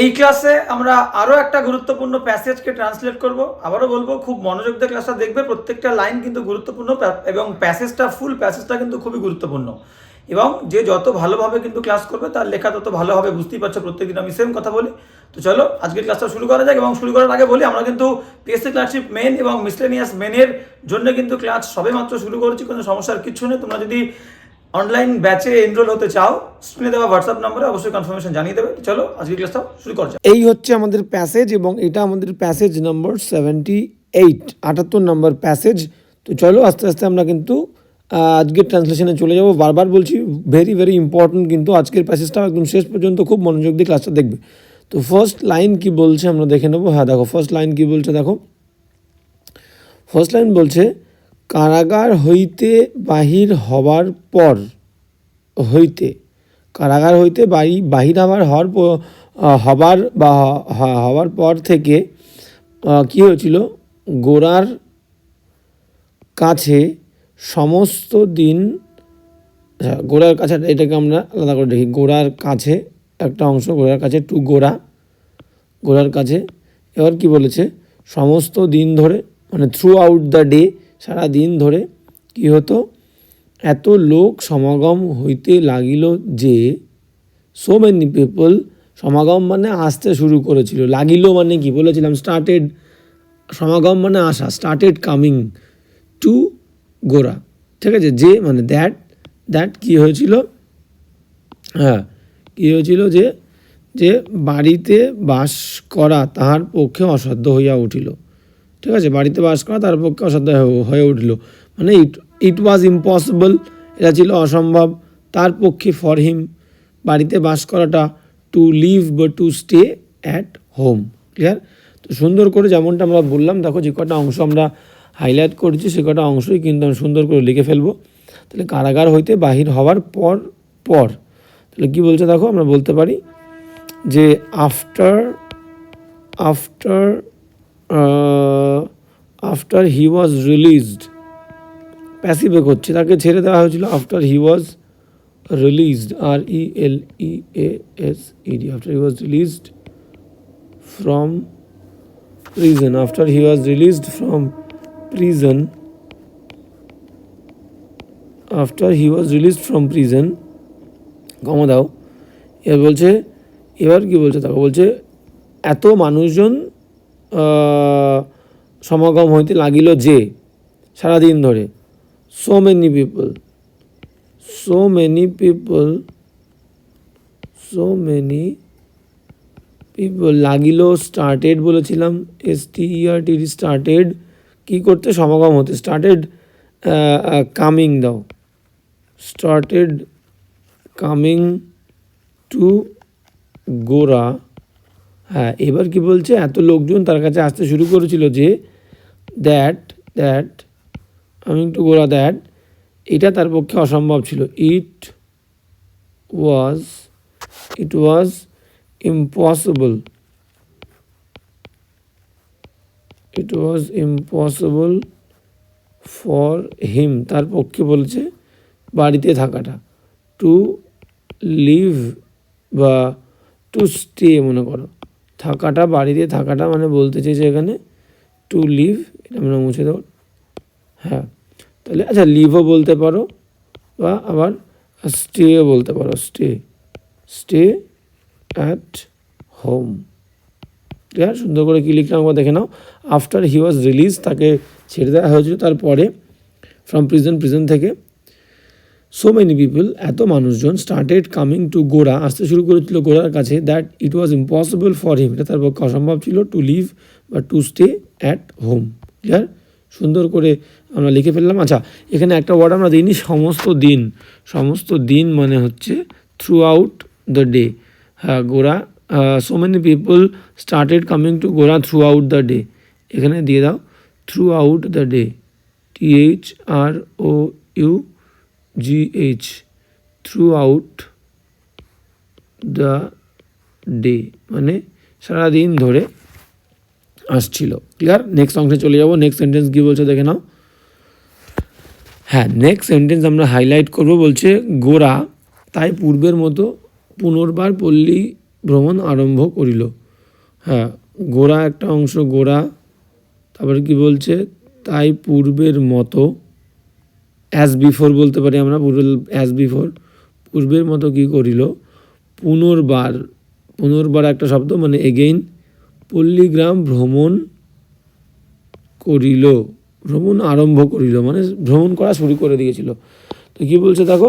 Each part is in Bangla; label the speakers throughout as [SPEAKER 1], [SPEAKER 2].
[SPEAKER 1] এই ক্লাসে আমরা আরও একটা গুরুত্বপূর্ণ প্যাসেজকে ট্রান্সলেট করব। আবারও বলব, খুব মনোযোগ দিয়ে ক্লাসটা দেখবে, প্রত্যেকটা লাইন কিন্তু গুরুত্বপূর্ণ এবং প্যাসেজটা ফুল প্যাসেজটা কিন্তু খুবই গুরুত্বপূর্ণ। এবং যে যত ভালোভাবে কিন্তু ক্লাস করবে, তার লেখা তত ভালো হবে, বুঝতেই পারছ, প্রত্যেকদিন আমি সেম কথা বলি। তো চলো, আজকের ক্লাসটা শুরু করা যাক, এবং শুরু করার আগে বলি, আমরা কিন্তু পিএসসি ক্লাসশিপ মেন এবং মিসলেনিয়াস মেনের জন্য কিন্তু ক্লাস সবে মাত্র শুরু করেছি, কোনো সমস্যার কিছু নেই। তোমরা যদি অনলাইন ব্যাচে এনরোল হতে চাও স্ক্রিনে দেওয়া হোয়াটসঅ্যাপ নম্বরে অবশ্যই কনফার্মেশন জানিয়ে দেবে। চলো, আজকের ক্লাসটা শুরু করা যাক।
[SPEAKER 2] এই হচ্ছে আমাদের প্যাসেজ এবং এটা আমাদের প্যাসেজ নম্বর সেভেন্টি এইট আটাত্তর নম্বর প্যাসেজ তো চলো, আস্তে আস্তে আমরা কিন্তু আজকের ট্রান্সলেশনে চলে যাব। বারবার বলছি ভেরি ভেরি ইম্পর্টেন্ট কিন্তু আজকের প্যাসেজটা একদম শেষ পর্যন্ত খুব মনোযোগ দিয়ে ক্লাসটা দেখবে। তো ফার্স্ট লাইন কি বলছে আমরা দেখে নেব। হ্যাঁ দেখো ফার্স্ট লাইন কি বলছে, দেখো। ফার্স্ট লাইন বলছে কারাগার হইতে বাহির হবার পর হইতে কারাগার হইতে বাড়ি বাহির হবার হওয়ার হবার বা হওয়ার পর থেকে কী হয়েছিল? গোড়ার কাছে সমস্ত দিন আচ্ছা, গোড়ার কাছে এটাকে আমরা আলাদা করে দেখি। গোড়ার কাছে একটা অংশ গোড়ার কাছে টু গোড়া গোড়ার কাছে। এবার কি বলেছে? সমস্ত দিন ধরে মানে থ্রু আউট দ্য ডে সারা দিন ধরে কি হতো? এত লোক সমাগম হইতে লাগিল যে সো মেনি পিপল সমাগম মানে আসতে শুরু করেছিল। লাগিল মানে কি? বলেছিলাম স্টার্টেড সমাগম মানে আসা স্টার্টেড কামিং টু গোরা। ঠিক আছে? যে মানে দ্যাট দ্যাট কি হয়েছিল? হ্যাঁ কী হয়েছিল যে যে বাড়িতে বাস করা তাহার পক্ষে অসাধ্য হইয়া উঠিল। ঠিক আছে, বাড়িতে বাস করা তার পক্ষে অসাধ্য হয়ে- উঠিল। মানে ইট ইট ওয়াজ ইম্পসিবল, এটা ছিল অসম্ভব। তার পক্ষে ফর হিম, বাড়িতে বাস করাটা টু লিভ বা to stay at home, clear? তো সুন্দর করে যেমনটা আমরা বললাম, দেখো যে কটা অংশ আমরা হাইলাইট করছি, সে কটা অংশই কিন্তু আমরা সুন্দর করে লিখে ফেলব। তাহলে কারাগার হইতে বাহির হওয়ার পর পর, তাহলে কী বলছে দেখো, আমরা বলতে পারি যে after after after he was released প্যাসিভে করছে, তাকে ছেড়ে দেওয়া হয়েছিল after he was released R E L E A S E D after he was released from prison after he was released from prison, after he was released from prison comma দাও, এবার বলছে, এবার কি বলছে, তাকে বলছে, এত মানুষজন সমাগম হইতে লাগিল যে, সারাদিন ধরে। So many people so many people so many people লাগিল স্টার্টেড বলেছিলাম S T R T started কী করতে সমাগম হতে? স্টার্টেড কামিং দাও স্টার্টেড কামিং টু গোরা হ্যাঁ এবার কি বলছে? এত লোকজন তার কাছে আসতে শুরু করেছিল যে, that that coming to Gora that. এটা তার পক্ষে অসম্ভব ছিল। It was it was impossible it was impossible for him. তার পক্ষে বলছে বাড়িতে থাকাটা। টু লিভ বা টু স্টে মনে করো। থাকাটা বাড়িতে থাকাটা মানে বলতে চাইছে এখানে টু লিভ এটা আমরা মুছে দেবো। হ্যাঁ তাহলে আচ্ছা লিভও বলতে পারো বা আবার স্টেও বলতে পারো। Stay stay at home clear? সুন্দর করে কী লিখলাম একবার দেখে নাও। আফটার হি ওয়াজ রিলিজ তাকে ছেড়ে দেওয়া হয়েছিল। তারপরে ফ্রম প্রিজন প্রিজন থেকে সো মেনি পিপল এত মানুষজন স্টার্টেড কামিং টু গোড়া আসতে শুরু করেছিল গোড়ার কাছে that it was impossible for him এটা তার পক্ষে অসম্ভব ছিল টু লিভ বা to stay at home clear সুন্দর করে আমরা লিখে ফেললাম। আচ্ছা এখানে একটা ওয়ার্ড আমরা দিইনি, সমস্ত দিন। সমস্ত দিন মানে হচ্ছে থ্রু আউট দ্য ডে হ্যাঁ Gora so many people started coming to Gora throughout the day এখানে দিয়ে দাও throughout the day T H R O U G H throughout the day মানে সারাদিন ধরে আসছিল। ক্লিয়ার নেক্সট অংশে চলে যাব। নেক্সট সেন্টেন্স কী বলছে দেখে নাও। হ্যাঁ নেক্সট সেন্টেন্স আমরা হাইলাইট করব বলছে, গোরা তাই পূর্বের মতো পুনর্বার পল্লী ভ্রমণ আরম্ভ করিল। হ্যাঁ গোড়া একটা অংশ গোড়া তারপরে কি বলছে, তাই পূর্বের মতো অ্যাজ বিফোর বলতে পারি আমরা অ্যাজ বিফোর পূর্বের মতো কি করিল? পুনর্বার পুনর্বার একটা শব্দ মানে এগেইন পল্লীগ্রাম ভ্রমণ করিল। ভ্রমণ আরম্ভ করিল মানে ভ্রমণ করা শুরু করে দিয়েছিল। তো কী বলছে দেখো?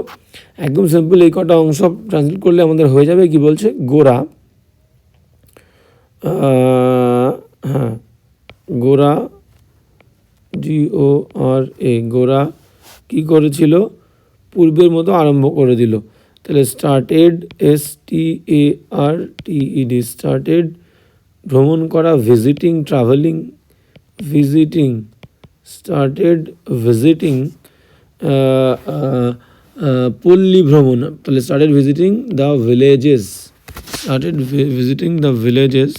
[SPEAKER 2] একদম সিম্পল এই কটা অংশ ট্রান্সলেট করলে আমাদের হয়ে যাবে, কি বলছে? গোরা হ্যাঁ। গোরা জি ও আর এ গোরা কি করেছিল? পূর্বের মতো আরম্ভ করে দিল। তাহলে started S T A R T E D started ভ্রমণ করা visiting travelling visiting started visiting পল্লী ভ্রমণ। তাহলে started visiting the villages started visiting the villages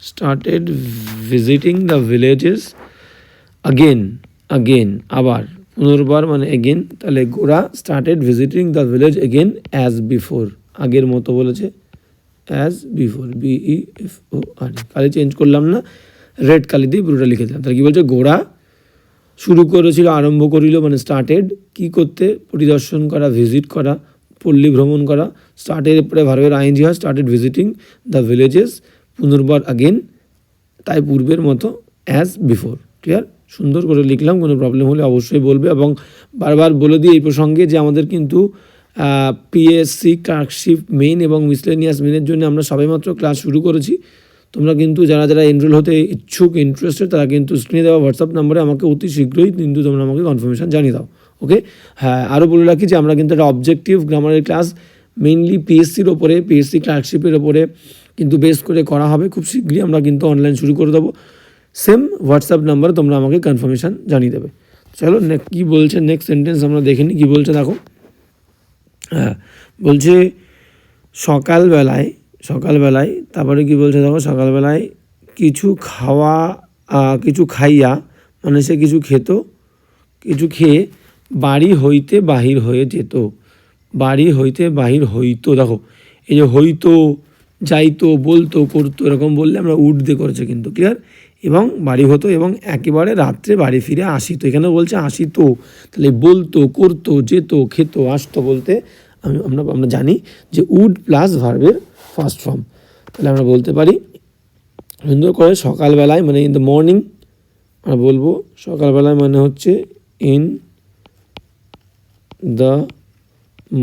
[SPEAKER 2] started visiting the villages again again, আবার পুনর্বার মানে again, তাহলে গোরা started visiting the village again as before, আগের মতো বলেছে, as before B E F O R কালি চেঞ্জ করলাম না রেড কালি দিয়ে পুরোটা লিখে দিলাম। তাহলে কি বলছে, গোরা শুরু করেছিল, আরম্ভ করিল মানে স্টার্টেড কি করতে, পরিদর্শন করা ভিজিট করা, পল্লী ভ্রমণ করা স্টার্টের পরে ভারতের আইনজি হয় স্টার্টেড ভিজিটিং দ্য ভিলেজেস পুনর্বার আগেন তাই পূর্বের মতো অ্যাজ বিফোর ক্লিয়ার সুন্দর করে লিখলাম, কোনো প্রবলেম হলে অবশ্যই বলবে এবং বারবার বলে দিই এই প্রসঙ্গে যে আমাদের কিন্তু পিএসসি ক্লার্কশিপ মেইন এবং মিসলেনিয়াস মেনের জন্য আমরা সবেমাত্র ক্লাস শুরু করেছি। তোমরা কিন্তু যারা যারা এনরোল হতে ইচ্ছুক ইন্টারেস্টেড তারা কিন্তু স্ক্রিনে দেওয়া হোয়াটসঅ্যাপ নাম্বারে আমাকে অতি শীঘ্রই কিন্তু তোমরা আমাকে কনফার্মেশন জানিয়ে দাও ওকে হ্যাঁ আরও বলে রাখি যে আমরা কিন্তু একটা অবজেক্টিভ গ্রামারের ক্লাস মেইনলি পিএসসির ওপরে পিএসসি ক্লার্কশিপের ওপরে কিন্তু বেস করে করা হবে। খুব শীঘ্রই আমরা কিন্তু অনলাইন শুরু করে দেবো। সেম হোয়াটসঅ্যাপ নাম্বারে তোমরা আমাকে কনফার্মেশন জানিয়ে দেবে। চলো কী বলছে নেক্সট সেন্টেন্স আমরা দেখে নিই কী বলছে দেখো। হ্যাঁ বলছে সকালবেলায় সকালবেলায়, তারপরে কি বলছে দেখো, সকালবেলায় কিছু খাওয়া কিছু খাইয়া মানে সে কিছু খেত, কিছু খেয়ে বাড়ি হইতে বাহির হয়ে যেত। বাড়ি হইতে বাহির হইতো, দেখো, এই যে হইতো, যাইতো, বলতো, করতো, এরকম বললে আমরা উড দিয়ে করেছে কিন্তু ক্লিয়ার এবং বাড়ি হতো এবং একেবারে রাত্রে বাড়ি ফিরে আসিত এখানে বলছে আসিতো তাহলে বলতো, করতো, যেত, খেত, আসতো বলতে আমি, আমরা আমরা জানি যে উড প্লাস ভার্বের ফার্স্ট ফর্ম। তাহলে আমরা বলতে পারি সুন্দর করে সকালবেলায় মানে ইন দ্য মর্নিং আমরা বলব সকালবেলায় মানে হচ্ছে ইন দ্য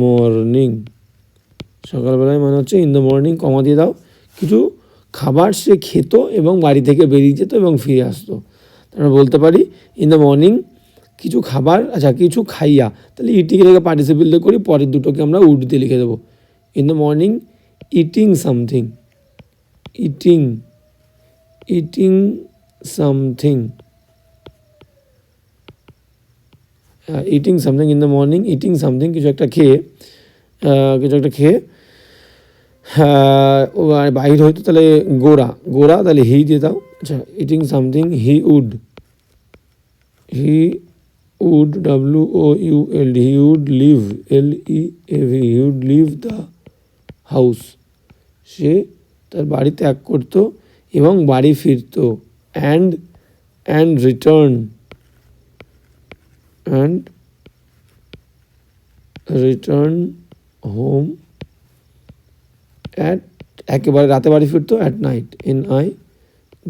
[SPEAKER 2] মর্নিং সকালবেলায় মানে হচ্ছে ইন দ্য মর্নিং কমা দিয়ে দাও। কিছু খাবার সে খেত এবং বাড়ি থেকে বেরিয়ে যেত এবং ফিরে আসতো। আমরা বলতে পারি ইন দ্য মর্নিং কিছু খাবার আচ্ছা কিছু খাইয়া, তাহলে ইটিং থেকে পার্টিসিপেট করি, পরের দুটোকে আমরা উড দিয়ে লিখে দেবো। In the morning eating something eating eating something eating something in the morning eating something কিছু একটা খেয়ে কিছু একটা খেয়ে বাহির হয়তো তাহলে গোড়া। গোড়া তাহলে হি দিয়ে দাও। আচ্ছা। Eating something he would he would W O U L D he would leave L E A V he would leave the house সে তার বাড়ি ত্যাগ করত এবং বাড়ি ফিরত। And and return and return home at একেবারে রাতে বাড়ি ফিরতো at night N I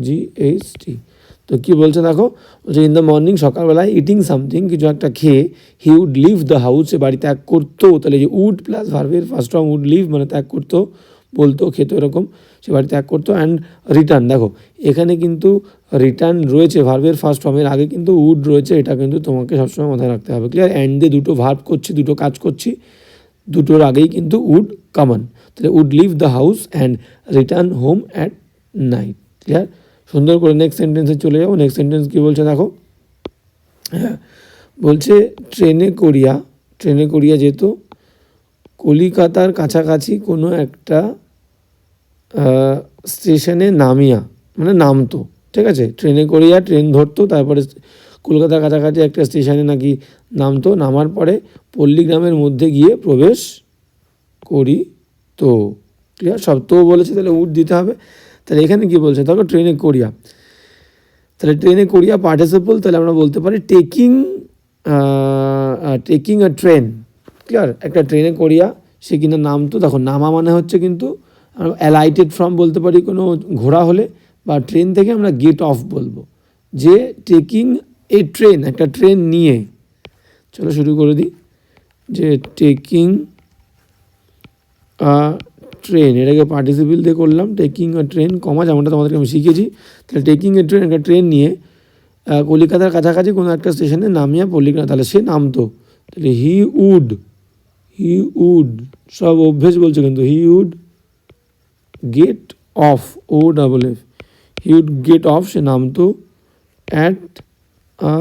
[SPEAKER 2] G H T তো কী বলছে দেখো? বলছে ইন দ্য মর্নিং সকালবেলায় ইটিং সামথিং কিছু একটা খেয়ে he would leave the house সে বাড়ি ত্যাগ করতো। তাহলে যে উড প্লাস ভার্বের ফার্স্ট রং উড লিভ মানে ত্যাগ করতো, বলতো, খেত, এরকম, সে বাড়ি ত্যাগ করতো। অ্যান্ড রিটার্ন দেখো, এখানে কিন্তু রিটার্ন রয়েছে ভার্বের ফার্স্ট ফর্মের আগে কিন্তু উড রয়েছে, এটা কিন্তু তোমাকে সবসময় মাথায় রাখতে হবে। ক্লিয়ার অ্যান্ড দিয়ে দুটো ভার্ব করছি, দুটো কাজ করছি, দুটোর আগেই কিন্তু would common would leave the house and return home at night clear সুন্দর করে নেক্সট সেন্টেন্সে চলে যাব। নেক্সট সেন্টেন্স কী বলছে দেখো? হ্যাঁ। বলছে, ট্রেনে করিয়া ট্রেনে করিয়া যেত কলিকাতার কাছাকাছি কোনো একটা স্টেশনে নামিয়া মানে নামতো, ঠিক আছে? ট্রেনে করিয়া ট্রেন ধরতো, তারপরে কলকাতার কাছাকাছি একটা স্টেশনে নাকি নামতো। নামার পরে পল্লীগ্রামের মধ্যে গিয়ে প্রবেশ করি তো ক্লিয়ার সব তো বলেছে, তাহলে উড দিতে হবে। তাহলে এখানে কি বলছে? দেখো ট্রেনে কোরিয়া। তাহলে ট্রেনে কোরিয়া পার্টিসিপল তাহলে আমরা বলতে পারি taking taking a train clear একটা ট্রেনে কোরিয়া, সে কিন্তু নাম তো, দেখো নামা মানে হচ্ছে কিন্তু, আমরা অ্যালাইটেড ফ্রম বলতে পারি কোনো ঘোড়া হলে, বা ট্রেন থেকে আমরা গেট অফ বলব। যে টেকিং এ ট্রেন একটা ট্রেন নিয়ে। চলো শুরু করে দিই। যে টেকিং ট্রেন এটাকে পার্টিসিপিল দিয়ে করলাম টেকিং আ ট্রেন কমা যেমনটা তোমাদেরকে আমি শিখেছি তাহলে টেকিং এ ট্রেন একটা ট্রেন নিয়ে কলিকাতার কাছাকাছি কোনো একটা স্টেশনে নামিয়ে পল্লিকানা তাহলে সে নামতো। তাহলে হি উড হি উড সব অভ্যেস বলছে কিন্তু he would get off O double F he would get off সে নামতো at a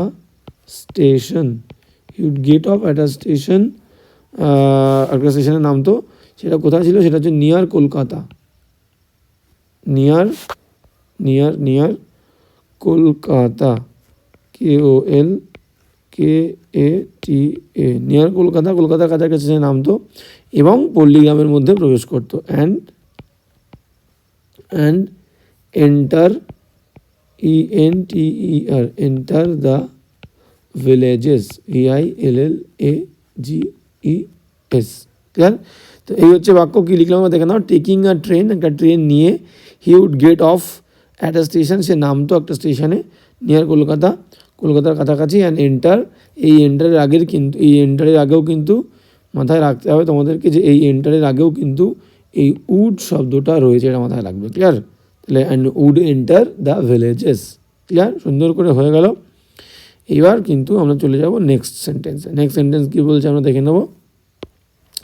[SPEAKER 2] station he would get off at a station একটা স্টেশনের নাম তো সেটা কোথায় ছিল? সেটা হচ্ছে near Kolkata. Near near near Kolkata. K O L K A T A near Kolkata, কলকাতার কাছাকাছি সে নামতো এবং পল্লীগ্রামের মধ্যে প্রবেশ করতো। And and enter E N T E R enter the villages V I L G E S clear তো এই হচ্ছে বাক্য কী লিখলাম দেখে নাও টেকিং আ ট্রেন একটা ট্রেন নিয়ে he would get off at a station সে নামতো একটা স্টেশনে নিয়ার কলকাতা। কলকাতার কাছাকাছি অ্যান্ড এন্টার এই এন্টারের আগের কিন্তু, এই এন্টারের আগেও কিন্তু মাথায় রাখতে হবে তোমাদেরকে যে এই এন্টারের আগেও কিন্তু এই উড শব্দটা রয়েছে, এটা মাথায় রাখবে। ক্লিয়ার তাহলে and would enter the villages clear সুন্দর করে হয়ে গেল। এবার কিন্তু আমরা চলে যাব নেক্সট সেন্টেন্সে নেক্সট সেন্টেন্স কী বলছে আমরা দেখে নেব?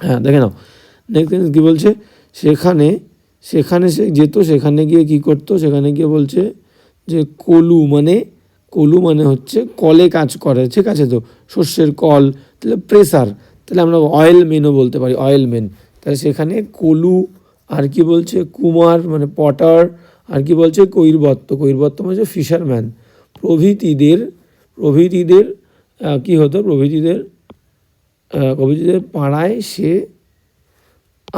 [SPEAKER 2] হ্যাঁ দেখে নাও। নেক্সট কী বলছে? সেখানে সেখানে সে যেত, সেখানে গিয়ে কি করতো? সেখানে গিয়ে বলছে যে কলু মানে কলু মানে হচ্ছে কলে কাজ করে, ঠিক আছে তো? শস্যের কল, তাহলে প্রেসার, তাহলে আমরা অয়েল মেনও বলতে পারি অয়েল মেন তাহলে সেখানে কলু আর কি বলছে? কুমার মানে পটার আর কি বলছে? কৈরবত্ত। কৈরবত্ত মানে ফিশারম্যান প্রভৃতিদের প্রভৃতিদের কি হতো? প্রভৃতিদের প্রভৃতিদের পাড়ায় সে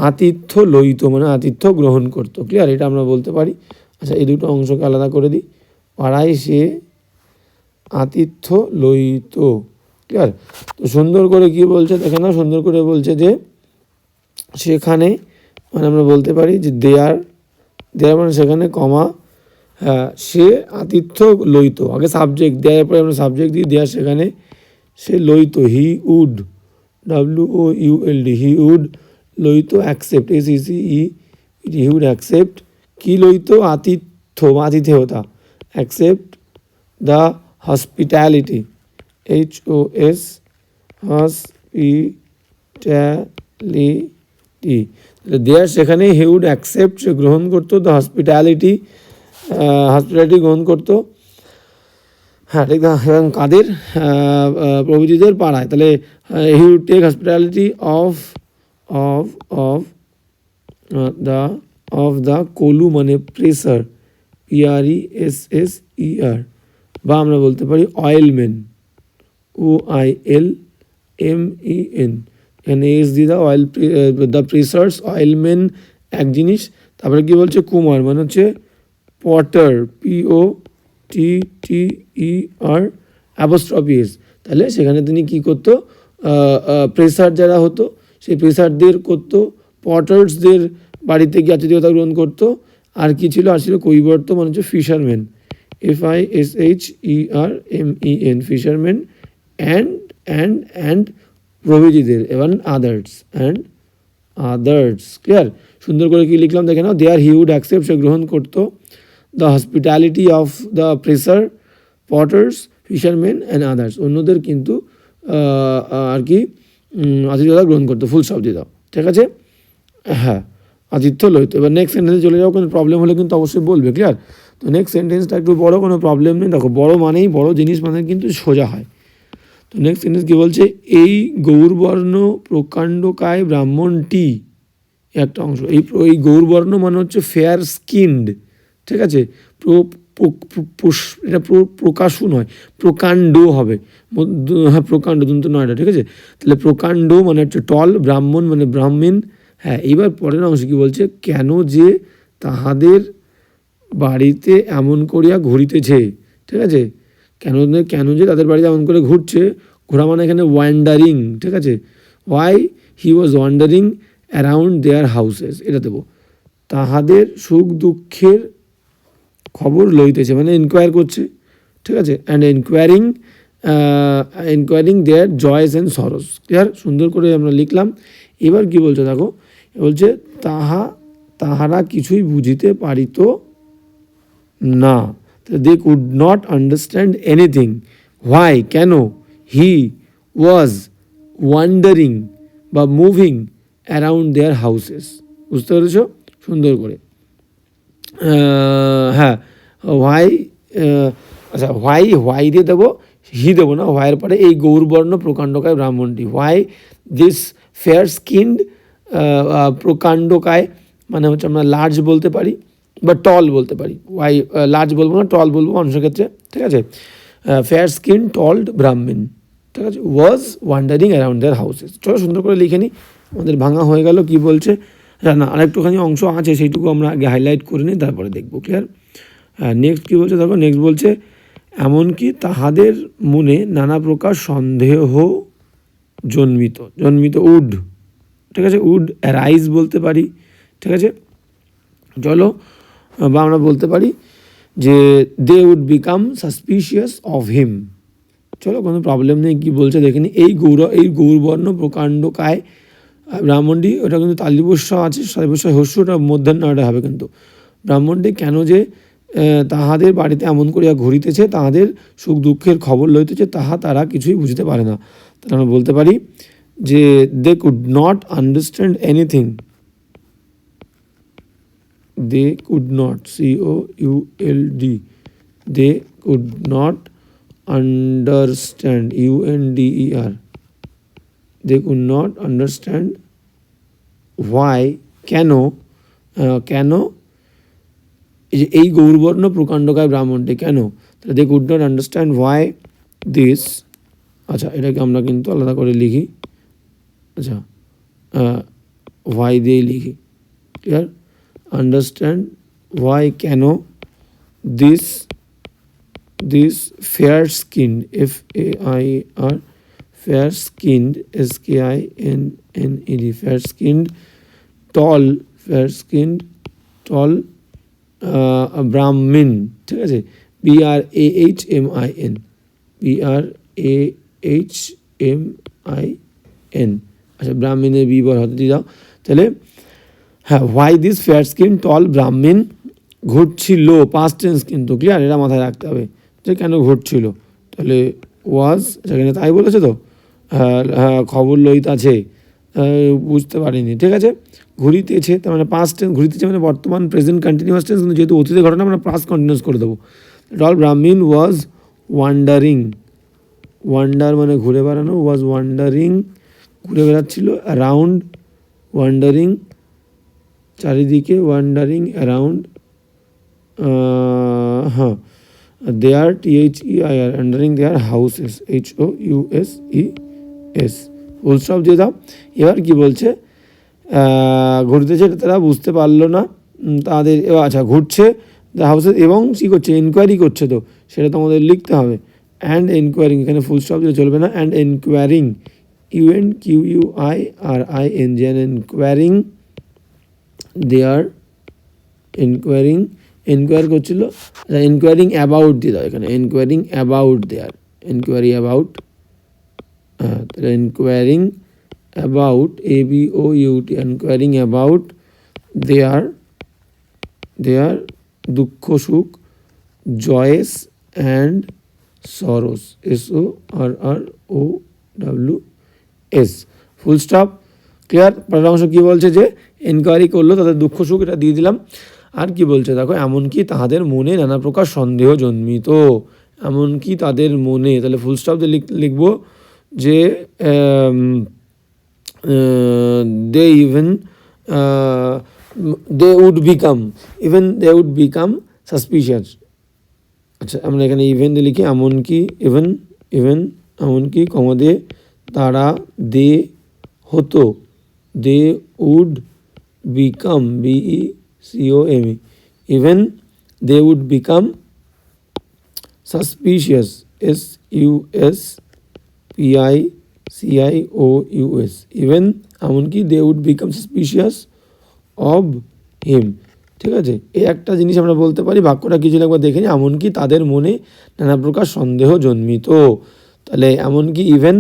[SPEAKER 2] আতিথ্য লইত মানে আতিথ্য গ্রহণ করতো। ক্লিয়ার এটা আমরা বলতে পারি। আচ্ছা এই দুটো অংশকে আলাদা করে দিই। পাড়ায় সে আতিথ্য লইত ক্লিয়ার তো সুন্দর করে কি বলছে? দেখে না সুন্দর করে বলছে যে সেখানে মানে আমরা বলতে পারি যে দেয়ার দেয়ার মানে সেখানে কমা হ্যাঁ সে আতিথ্য লইত আগে সাবজেক্ট দেওয়ার পরে আমরা সাবজেক্ট দিয়ে দেয়ার সেখানে সে লইত he would W O U L D he would লইত accept S EC E he would accept কি লইত? আতিথ্য, আতিথেয়তা। Accept the hospitality H O S hospitality there সেখানে হি উড অ্যাকসেপ্ট গ্রহণ করতো দ্য হসপিটালিটি হসপিটালিটি গ্রহণ করতো। হ্যাঁ ঠিক এবং কাদের? প্রভৃতিদের পাড়ায়। তাহলে he would take hospitality of of of the of the কলু মানে presser PRE S S E R বা আমরা বলতে পারি oilman O I L M E N এখানে S the the oil the pressers oilman এক জিনিস। তারপরে কি বলছে? কুমার মানে হচ্ছে পটার পিও টি টি ই আর অ্যাপোস্ট্রপিএস তাহলে সেখানে তিনি কি করতো? প্রেসার যারা হতো সেই প্রেসারদের করতো পটার্সদের বাড়িতে গিয়ে আতিথেয়তা গ্রহণ করতো। আর কি ছিল? আর ছিল কৈবর্ত মানে হচ্ছে fisherman F I S H E R M E N fisherman and and and প্রভৃতিদের এবং আদার্স অ্যান্ড আদার্স ক্লিয়ার সুন্দর করে কি লিখলাম, দেখে নাও দেয়ার হি উড অ্যাকসেপ্ট সে গ্রহণ করতো। The hospitality of the presser potters fisherman and others অন্যদের কিন্তু আর কি আতিথ্যতা গ্রহণ করতো ফুল সব দিয়ে দাও। ঠিক আছে? হ্যাঁ আতিথ্য লইতো। এবার নেক্সট সেন্টেন্সে চলে যাও, কোনো প্রবলেম হলে কিন্তু অবশ্যই বলবে ক্লিয়ার তো নেক্সট সেন্টেন্সটা একটু বড়, কোনো প্রবলেম নেই। দেখো, বড় মানেই বড় জিনিস মানে কিন্তু সোজা হয়। তো নেক্সট সেন্টেন্স কী বলছে? এই গৌরবর্ণ প্রকাণ্ডকায় ব্রাহ্মণটি একটা অংশ। এই এই গৌরবর্ণ মানে হচ্ছে ফেয়ার স্কিনড ঠিক আছে? প্র- এটা প্র- প্রকাশও নয় প্রকাণ্ড হবে। হ্যাঁ প্রকাণ্ড দন্ত নয়টা ঠিক আছে? তাহলে প্রকাণ্ড মানে হচ্ছে টল, ব্রাহ্মণ মানে ব্রাহ্মণ। হ্যাঁ এইবার পরের অংশ কি বলছে? কেন যে তাহাদের বাড়িতে এমন করিয়া ঘুরিতেছে, ঠিক আছে? কেন কেন যে তাদের বাড়িতে এমন করে ঘুরছে? ঘোরা মানে এখানে ওয়ান্ডারিং ঠিক আছে? Why he was wandering around their houses এটা দেবো। তাহাদের সুখ দুঃখের খবর লইতেছে মানে এনকোয়ার করছে, ঠিক আছে? And enquiring enquiring their joys and sorrows clear সুন্দর করে আমরা লিখলাম। এবার কি বলছে দেখো? বলছে, তাহা, তাহারা কিছুই বুঝিতে পারিত না। They could not understand anything why কেন? হি ওয়াজ ওয়ান্ডারিং বা মুভিং অ্যারাউন্ড দেয়ার হাউসেস বুঝতে পেরেছ? সুন্দর করে। হ্যাঁ হোয়াই আচ্ছা হোয়াই হোয়াই দিয়ে দেবো হি দেবো না হোয়াইয়ের পরে এই গৌরবর্ণ প্রকাণ্ডকায় ব্রাহ্মণটি। হোয়াই দিস ফেয়ার স্কিন্ড প্রকাণ্ডকায় মানে হচ্ছে আমরা লার্জ বলতে পারি বা টল বলতে পারি। ওয়াই লার্জ বলব না টল বলব মানুষের ক্ষেত্রে, ঠিক আছে? ফেয়ার স্কিন টল্ড ব্রাহ্মণ, ঠিক আছে? Was wandering around their houses চলো সুন্দর করে লিখে নিই আমাদের ভাঙা হয়ে গেল, কি বলছে? হ্যাঁ না, আরেকটুখানি অংশ আছে, সেইটুকু আমরা আগে হাইলাইট করে নিই, তারপরে দেখব ক্লিয়ার নেক্সট কী বলছে? দেখো নেক্সট বলছে, এমনকি তাহাদের মনে নানা প্রকার সন্দেহ জন্মিত জন্মিত উড। ঠিক আছে, উড রাইজ বলতে পারি, ঠিক আছে? চলো, বা আমরা বলতে পারি যে they would become suspicious of him চলো, কোনো প্রবলেম নেই, কী বলছে দেখিনি এই গৌর, এই গৌরবর্ণ প্রকাণ্ড কায় ব্রাহ্মণটি, ওটা কিন্তু তালিবস্য আছে তালিবস্য হস্য ওটা মধ্যাহ্ন ওটা হবে কিন্তু। ব্রাহ্মণটি কেন যে তাহাদের বাড়িতে এমন করিয়া ঘুরিতেছে, তাহাদের সুখ দুঃখের খবর লইতেছে, তাহা তারা কিছুই বুঝতে পারে না। তাহলে আমরা বলতে পারি যে they could not understand anything they could not, c U L D they they not understand understand, u n d e they could not understand why কেন কেন এই গৌরবর্ণ প্রকাণ্ডকায় ব্রাহ্মণটি কেন? তাহলে they could not understand why this আচ্ছা এটাকে আমরা কিন্তু আলাদা করে লিখি। আচ্ছা হোয়াই দিয়েই লিখি। Clear understand why cano this this fair skinned f a i r fair skinned s k i n n e d fair skinned tall fair skinned tall uh, brahmin ঠিক আছে? B R A H M I N B R A H M I N আচ্ছা ব্রাহ্মণের বি বর হতে দাও। তাহলে হ্যাঁ why this fair skin tall Brahmin ঘটছিল? Past tense কিন্তু ক্লিয়ার এটা মাথায় রাখতে হবে। যে কেন ঘটছিল? তাহলে ওয়াজ সেখানে তাই বলেছে তো? খবর লইত আছে। বুঝতে পারিনি, ঠিক আছে? ঘুরিতেছে তার মানে পাস্ট টেন্স ঘুরিতেছে মানে বর্তমান প্রেজেন্ট কন্টিনিউয়াস টেন্স কিন্তু যেহেতু অতীতের ঘটনা, আমরা পাস্ট কন্টিনিউস করে দেবো। টল ব্রাহ্মণ ওয়াজ ওয়ান্ডারিং ওয়ান্ডার মানে ঘুরে বেড়ানো ওয়াজ ওয়ান্ডারিং ঘুরে বেড়াচ্ছিল অ্যারাউন্ড ওয়ান্ডারিং চারিদিকে ওয়ান্ডারিং অ্যারাউন্ড হ্যাঁ their TH E I R wandering their houses H O U S E S stop দিয়ে দাও। এবার কি বলছে? ঘুরতেছে তারা বুঝতে পারল না তাদের আচ্ছা ঘুরছে হাউসেস এবং কী করছে? এনকোয়ারি করছে তো, সেটা তোমাদের লিখতে হবে। অ্যান্ড এনকোয়ারিং এখানে ফুল স্টপ দিলে চলবে না। And enquiring E N Q U I R I N G and enquiring they are enquiring enquire করছিল। আচ্ছা এনকোয়ারিং অ্যাবাউট দিয়ে দাও এখানে। Enquiring about their enquiry about হ্যাঁ তাহলে enquiring about A B O UT enquiring about their their দুঃখ সুখ joys and sorrows S O R R O W S full stop clear পরের অংশ কী বলছে যে এনকোয়ারি করল, তাদের দুঃখ সুখ, এটা দিয়ে দিলাম। আর কি বলছে? দেখো, এমনকি তাহাদের মনে নানা প্রকার সন্দেহ জন্মিত। এমনকি তাদের মনে, তাহলে ফুল স্টপ দিয়ে লিখ- লিখব। যে they even they would become even they would become suspicious আচ্ছা আমরা এখানে ইভেন দিয়ে লিখি, এমনকি ইভেন ইভেন এমনকি কমা দিয়ে তারা দে হতো they would become BE CO M even they would become suspicious S U S PI CI O US even এমনকি they would become suspicious of him ঠিক আছে? এই একটা জিনিস আমরা বলতে পারি, বাক্যটা কিছু একবার দেখে নিই, এমনকি তাদের মনে নানা প্রকার সন্দেহ জন্মিত। তাহলে এমনকি even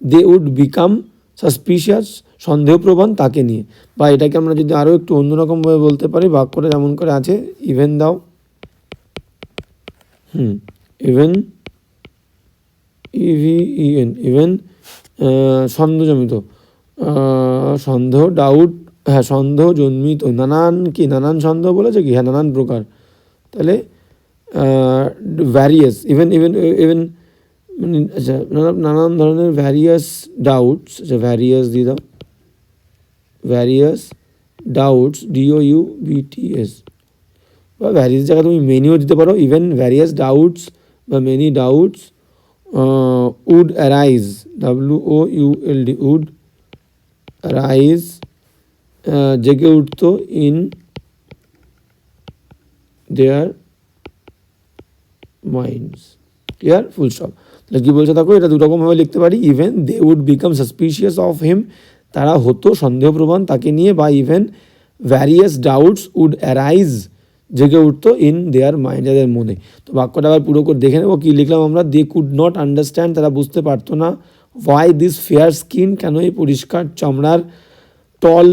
[SPEAKER 2] they would become suspicious সন্দেহপ্রবণ তাকে নিয়ে। বা এটাকে আমরা যদি আরও একটু অন্যরকমভাবে বলতে পারি, বাক্যটা যেমন করে আছে ইভেন দাও hmm even EV EN even সন্দেহজমিত সন্দেহ ডাউট হ্যাঁ সন্দেহ জন্মিত, নানান কি, নানান সন্দেহ বলেছে কি? হ্যাঁ নানান প্রকার। তাহলে ভ্যারিয়াস ইভেন ইভেন ইভেন মানে আচ্ছা নানান ধরনের ভ্যারিয়াস ডাউটস আচ্ছা ভ্যারিয়াস দিয়ে দাও। Various doubts DO U BTS বা ভ্যারিয়াস জায়গায় তুমি মেনিও দিতে পারো ইভেন ভ্যারিয়াস ডাউটস বা many doubts would arise W O U L D would rise জেগে উঠতো in their minds clear full stop তাহলে কী বলছে, দেখো, এটা দুরকমভাবে লিখতে পারি even they would become suspicious of him তারা হতো সন্দেহপ্রবণ, তাকে নিয়ে বা even various doubts would arise জেগে উঠতো ইন দেয়ার মাইন্ড যাদের মনে। তো বাক্যটা আবার পুরো করে দেখে নেব কী লিখলাম আমরা। দে কুড নট আন্ডারস্ট্যান্ড তারা বুঝতে পারতো না ওয়াই দিস ফেয়ার স্কিন কেন এই পরিষ্কার চমড়ার টল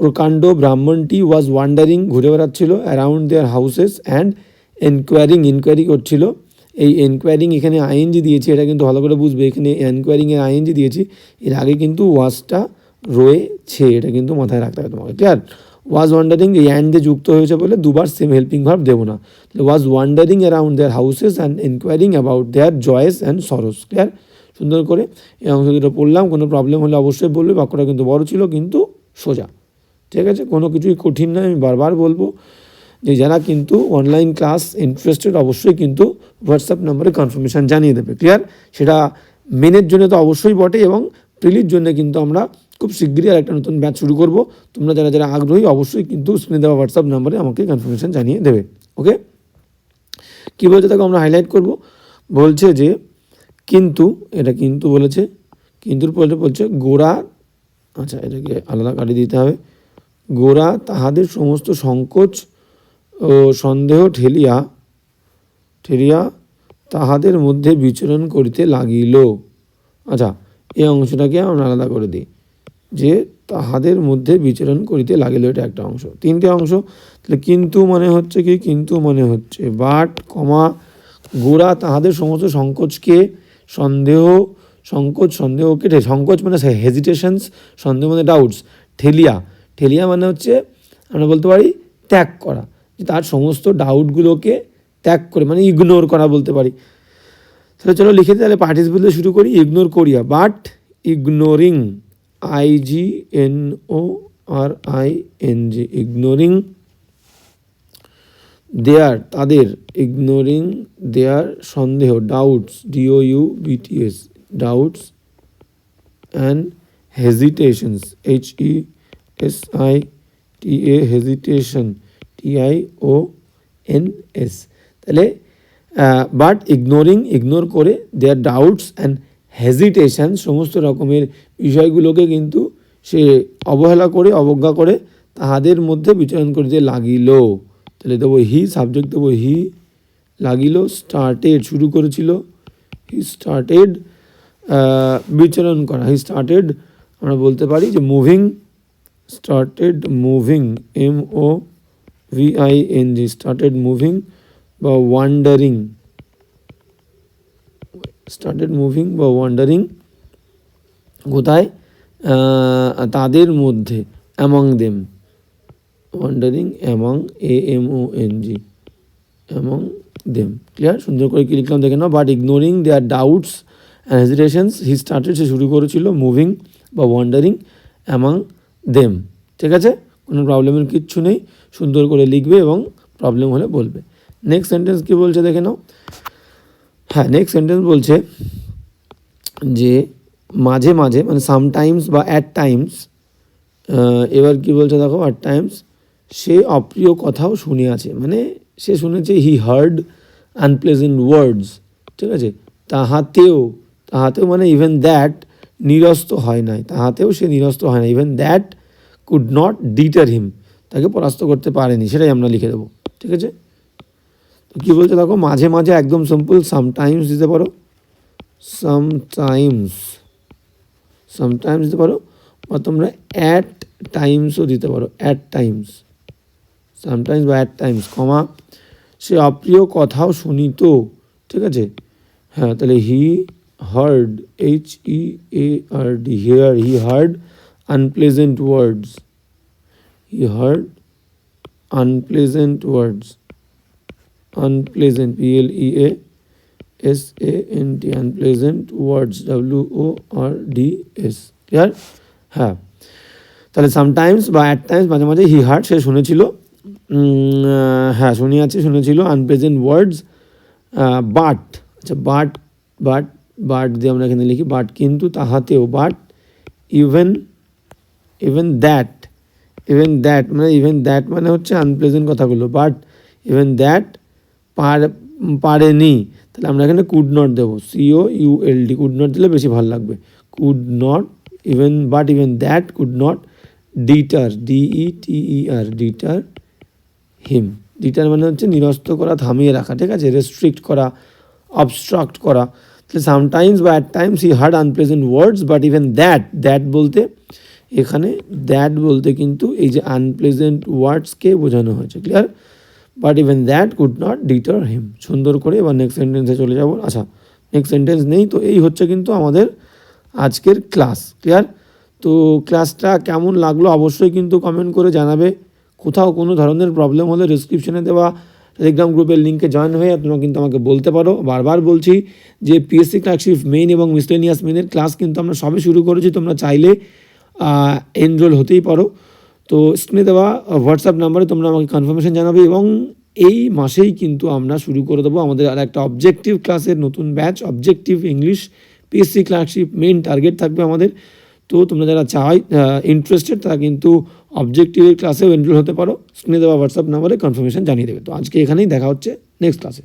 [SPEAKER 2] প্রকাণ্ড ব্রাহ্মণটি ওয়াজ ওয়ান্ডারিং ঘুরে বেড়াচ্ছিল around their houses and enquiring enquiry করছিল। এই এনকোয়ারিং এখানে আইএনজি দিয়েছি, এটা কিন্তু ভালো করে বুঝবে। এখানে এনকোয়ারিংয়ের আইএনজি দিয়েছি, এর আগে কিন্তু ওয়াজটা রয়েছে, এটা কিন্তু মাথায় রাখতে হবে তোমাকে ক্লিয়ার ওয়াজ ওয়ান্ডারিং এই অ্যান্ড যুক্ত হয়েছে বলে দুবার সেম হেল্পিং ভার্ব দেবো না। Was wandering around their houses and enquiring about their joys and sorrows clear সুন্দর করে এই অংশ দুটো পড়লাম, কোনো প্রবলেম হলে অবশ্যই বলবে, বাক্যটা কিন্তু বড় ছিল, কিন্তু সোজা। ঠিক আছে? কোনো কিছুই কঠিন নয়, আমি বারবার বলব যে যারা কিন্তু অনলাইন ক্লাস ইন্টারেস্টেড অবশ্যই কিন্তু হোয়াটসঅ্যাপ নম্বরে কনফার্মেশান জানিয়ে দেবে ক্লিয়ার সেটা মেনের জন্য তো অবশ্যই বটে এবং প্রিলির জন্য কিন্তু আমরা খুব শীঘ্রই আর একটা নতুন ব্যাচ শুরু করব। তোমরা যারা যারা আগ্রহী, অবশ্যই কিন্তু স্ক্রিনে দেওয়া হোয়াটসঅ্যাপ নাম্বারে আমাকে কনফার্মেশান জানিয়ে দেবে ওকে কী বলছে তাকে আমরা হাইলাইট করব। বলছে যে, কিন্তু, এটা কিন্তু বলেছে, কিন্তুর পরে বলছে, গোড়া আচ্ছা এটাকে আলাদা কাটি দিতে হবে। গোড়া, তাহাদের সমস্ত সংকোচ ও সন্দেহ ঠেলিয়া ঠেলিয়া তাহাদের মধ্যে বিচরণ করিতে লাগিল। আচ্ছা এই অংশটাকে আমরা আলাদা করে দিই। যে তাহাদের মধ্যে বিচরণ করিতে লাগিল এটা একটা অংশ। তিনটে অংশ, তাহলে কিন্তু মানে হচ্ছে কি, কিন্তু মানে হচ্ছে। বাট, কমা, গোড়া তাহাদের সমস্ত সংকোচকে সন্দেহ, সংকোচ সন্দেহকে সংকোচ মানে হেজিটেশনস সন্দেহ মানে ডাউটস ঠেলিয়া। ঠেলিয়া মানে হচ্ছে আমরা বলতে পারি ত্যাগ করা। যে তার সমস্ত ডাউটগুলোকে ত্যাগ করে মানে ইগনোর করা বলতে পারি। তাহলে চলো লিখে তাহলে পার্টিসিপেট শুরু করি ইগনোর করিয়া। But ignoring I G N O R I N G ignoring their তাদের ইগনোরিং দেয়ার সন্দেহ doubts DO U BTS doubts and hesitations H E S I T A hesitation T I O N S তাহলে বাট ইগনোরিং ইগনোর করে দেয়ার ডাউটস অ্যান্ড হেজিটেশন সমস্ত রকমের বিষয়গুলোকে কিন্তু সে অবহেলা করে, অবজ্ঞা করে তাহাদের মধ্যে বিচরণ করিতে লাগিল। তাহলে দেবো হি সাবজেক্ট দেবো হি লাগিল স্টার্টেড শুরু করেছিল। হি স্টার্টেড বিচরণ করা। হি স্টার্টেড আমরা বলতে পারি যে moving started moving M O V I N G started moving বা ওয়ান্ডারিং স্টার্টেড মুভিং বা ওয়ান্ডারিং কোথায়? তাদের মধ্যে among them wandering among A M O N G among them clear সুন্দর করে কি লিখলাম? দেখে নাও but ignoring their doubts and hesitations he started সে শুরু করেছিল মুভিং বা ওয়ান্ডারিং অ্যামং দেম ঠিক আছে? কোনো প্রবলেমের কিচ্ছু নেই, সুন্দর করে লিখবে এবং প্রবলেম হলে বলবে। নেক্সট সেন্টেন্স কী বলছে? দেখে নাও। হ্যাঁ নেক্সট সেন্টেন্স বলছে যে মাঝে মাঝে মানে সামটাইমস বা অ্যাট টাইমস এবার কি বলছে দেখো অ্যাট টাইমস সে অপ্রিয় কথাও শুনিয়াছে মানে সে শুনেছে হি হার্ড আনপ্লেজেন্ট ওয়ার্ডস ঠিক আছে? তাহাতেও তাহাতেও মানে ইভেন দ্যাট নিরস্ত হয় নাই। তাহাতেও সে নিরস্ত হয় না even that could not deter him তাকে পরাস্ত করতে পারেনি। সেটাই আমরা লিখে দেবো, ঠিক আছে? তো কী বলছে দেখো, মাঝে মাঝে একদম সিম্পল সামটাইমস দিতে পারো। সামটাইমস সামটাইমস দিতে পারো বা তোমরা অ্যাট টাইমসও দিতে পারো অ্যাট টাইমস সামটাইমস বা অ্যাট টাইমস কমা, সে অপ্রিয় কথাও শুনিত ঠিক আছে? হ্যাঁ তাহলে he heard H E A R D hear he heard unpleasant words he heard unpleasant words unpleasant A S A N T unpleasant words W O R D S clear হ্যাঁ। তাহলে সামটাইমস বা অ্যাট টাইমস মাঝে মাঝে হি হার্ট সে শুনেছিল। হ্যাঁ শুনিয়াছে, শুনেছিল। আনপ্রেজেন্ট ওয়ার্ডস বাট আচ্ছা বাট বাট বাট দিয়ে আমরা এখানে লিখি বাট কিন্তু তাহাতেও but even even that even that মানে ইভেন দ্যাট মানে হচ্ছে আনপ্লেজেন্ট কথাগুলো বাট ইভেন দ্যাট পার, পারেনি। তাহলে আমরা এখানে কুড নট দেবো CO U L D could not দিলে বেশি ভালো লাগবে। Could not even but even that could not deter DE TE R deter him deter মানে হচ্ছে নিরস্ত করা, থামিয়ে রাখা, ঠিক আছে? রেস্ট্রিক্ট করা অবস্ট্রাক্ট করা। তাহলে সামটাইমস বা at times he heard unpleasant words but even that that বলতে, এখানে দ্যাট বলতে কিন্তু এই যে আনপ্লেজেন্ট ওয়ার্ডসকে বোঝানো হয়েছে clear but even that could not deter him সুন্দর করে এবার নেক্সট সেন্টেন্সে চলে যাব। আচ্ছা নেক্সট সেন্টেন্স নেই, তো এই হচ্ছে কিন্তু আমাদের আজকের ক্লাস ক্লিয়ার তো ক্লাসটা কেমন লাগল অবশ্যই কিন্তু কমেন্ট করে জানাবে। কোথাও কোনো ধরনের প্রবলেম হলে ডিসক্রিপশনে দেওয়া টেলিগ্রাম গ্রুপের লিঙ্কে জয়েন হয়ে তোমরা কিন্তু আমাকে বলতে পারো। বারবার বলছি যে পিএসসি ক্লার্কশিপ মেইন এবং মিসলেনিয়াস মেনের ক্লাস কিন্তু আমরা সবে শুরু করেছি। তোমরা চাইলে এনরোল হতেই পারো। তো স্ক্রিনে দেওয়া হোয়াটসঅ্যাপ নাম্বারে তোমরা আমাকে কনফার্মেশন জানাবে এবং এই মাসেই কিন্তু আমরা শুরু করে দেবো আমাদের আর একটা অবজেক্টিভ ক্লাসের নতুন batch objective English PSC clerkship main target থাকবে আমাদের। তো তোমরা যারা চাই ইন্টারেস্টেড তারা কিন্তু অবজেক্টিভের ক্লাসেও এনরোল হতে পারো। স্ক্রিনে দেওয়া হোয়াটসঅ্যাপ নাম্বারে কনফার্মেশন জানিয়ে দেবে। তো আজকে এখানেই দেখা হচ্ছে নেক্সট ক্লাসে